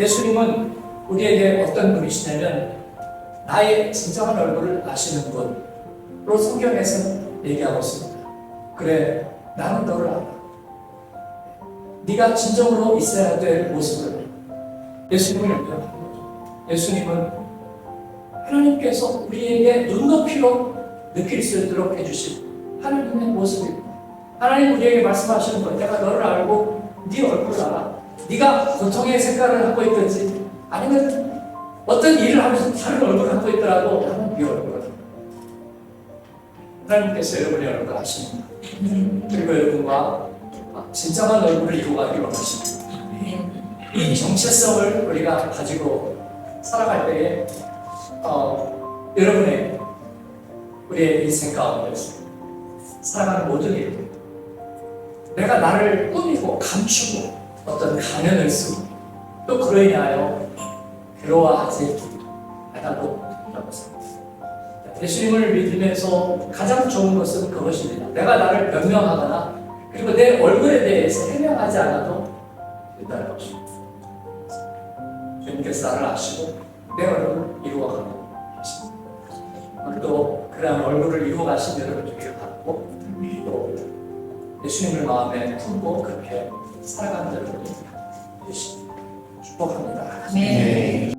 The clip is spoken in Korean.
예수님은 우리에게 어떤 분이시냐면 나의 진정한 얼굴을 아시는 분으로 성경에서는 얘기하고 있습니다. 그래, 나는 너를 알아. 네가 진정으로 있어야 될 모습을 예수님을 거죠. 예수님은 하나님께서 우리에게 눈높이로 느낄 수 있도록 해주신 하나님의 모습입니다. 하나님 우리에게 말씀하시는 것, 내가 너를 알고 네 얼굴을 알아. 네가 고통의 색깔을 하고 있든지 아니면 어떤 일을 하면서 다른 얼굴을 하고 있더라도 나는 네 얼굴을. 하나님께서 여러분의 얼굴을 아십니다. 그리고 여러분과 진정한 얼굴을 이루가기로 하십니다. 이 정체성을 우리가 가지고 살아갈 때에 어, 여러분의 우리의 인생 가운데서 살아가는 모든 일 내가 나를 꾸미고 감추고 어떤 가면을 쓰고 또 그로 인하여 괴로워하지 생각합니다. 예수님을 믿으면서 가장 좋은 것은 그것입니다. 내가 나를 변명하거나 그리고 내 얼굴에 대해서 해명하지 않아도 된다는 것입니다. 주님께서 나를 아시고 내 얼굴을 이루어가고 계십니다. 또 그러한 얼굴을 이루어가신 여러분 되기를 바라고 또 예수님을 마음에 품고 그렇게 살아가는 여러분이 되시길 축복합니다. 네.